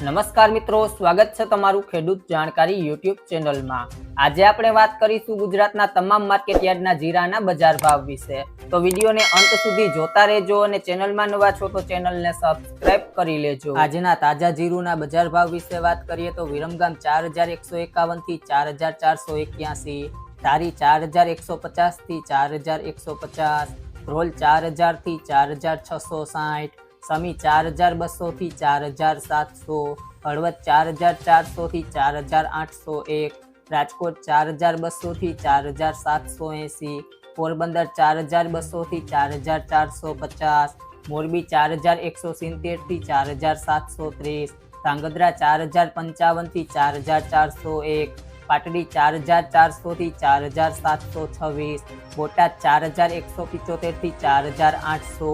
નમસ્કાર મિત્રો, સ્વાગત છે તમારું ખેડૂત જાણકારી યુટ્યુબ ચેનલમાં. આજે આપણે વાત કરીશું ગુજરાતના તમામ માર્કેટ યાર્ડના જીરાના બજાર ભાવ વિશે. તો વિડીયોને અંત સુધી જોતા રહેજો અને ચેનલમાં નવા છો તો ચેનલને સબસ્ક્રાઇબ કરી લેજો. આજના તાજા જીરુના બજાર ભાવ વિશે વાત કરીએ તો વિરમગામ ચાર હજાર એકસો એકાવનથી ચાર હજાર ચારસો એક્યાસી, ધારી ચાર હજાર એકસો પચાસથી ચાર હજાર એકસો પચાસ ધ્રોલ ચાર હજારથી ચાર હજાર છસો સાઠ સમી ચાર હજાર બસો થી ચાર હજાર સાતસો હળવદ ચાર હજાર ચારસો થી ચાર હજાર આઠસો એક રાજકોટ ચાર હજાર બસો થી ચાર હજાર સાતસો એંસી પોરબંદર ચાર હજાર બસો થી ચાર હજાર ચારસો પચાસ મોરબી ચાર હજાર એકસો સિત્તેર થી ચાર હજાર સાતસો ત્રીસ ધાંગધ્રા ચાર હજાર પંચાવન થી ચાર હજાર ચારસો એક પાટડી ચાર હજાર ચારસો થી ચાર હજાર સાતસો છવ્વીસ બોટાદ ચાર હજાર એકસો પિચોતેર થી ચાર હજાર આઠસો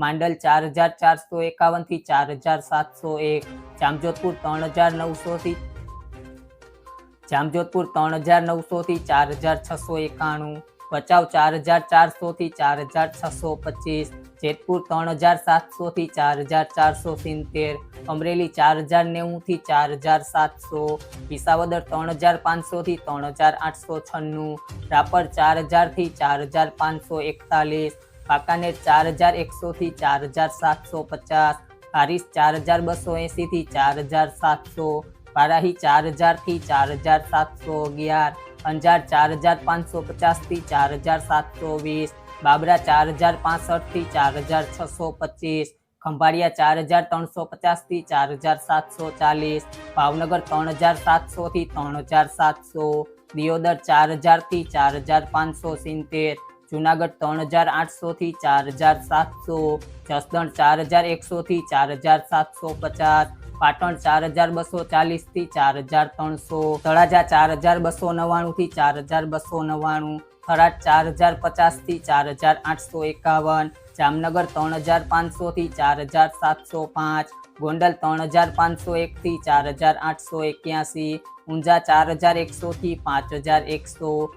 માંડલ ચાર હજાર ચારસો એકાવન થી ચાર હજાર સાતસો એક જામજોધપુર ત્રણ હજાર નવસો થી જામજોધપુર ત્રણ હજાર નવસો થી ચાર હજાર છસો એકાણું ભચાઉ ચાર હજાર ચારસો થી ચાર હજાર છસો પચીસ જેતપુર ત્રણ હજાર સાતસો થી ચાર હજાર ચારસો સિત્તેર અમરેલી ચાર હજાર નેવું થી ચાર હજાર સાતસો વિસાવદર ત્રણ હજાર પાંચસો થી ત્રણ હજાર આઠસો છન્નું રાપર ચાર હજાર થી ચાર હજાર પાંચસો એકતાલીસ કાકાનેર ચાર હજાર એકસો થી ચાર હજાર સાતસો પચાસ હારીસ ચાર હજાર બસો એંસી થી ચાર હજાર સાતસો વારાહી ચાર હજાર થી ચાર હજાર સાતસો અગિયાર અંજાર ચાર હજાર પાંચસો પચાસ થી ચાર હજાર સાતસો વીસ બાબરા ચાર હજાર પાસઠ થી ચાર હજાર છસો પચીસ ખંભાળિયા ચાર હજાર ત્રણસો પચાસ થી ચાર હજાર સાતસો ચાલીસ ભાવનગર ત્રણ હજાર સાતસો થી ત્રણ હજાર સાતસો દિયોદર ચાર હજાર થી ચાર હજાર પાંચસો સિત્તેર જુનાગઢ ત્રણ હજાર આઠસો થી ચાર હજાર સાતસો જસદણ ચાર હજાર એકસો થી ચાર હજાર સાતસો પચાસ પાટણ ચાર હજાર બસો ચાલીસ થી ચાર હજાર ત્રણસો તળાજા ચાર હજાર બસો નવ્વાણું થી ચાર હજાર બસો નવ્વાણું થરાદ ચાર હજાર પચાસ થી ચાર હજાર આઠસો એકાવન જામનગર ત્રણ હજાર પાંચસો થી ચાર હજાર સાતસો પાંચ ગોંડલ ત્રણ હજાર પાંચસો એક થી ચાર હજાર આઠસો એક્યાસી ઊંઝા ચાર હજાર એકસો થી પાંચ હજાર એકસો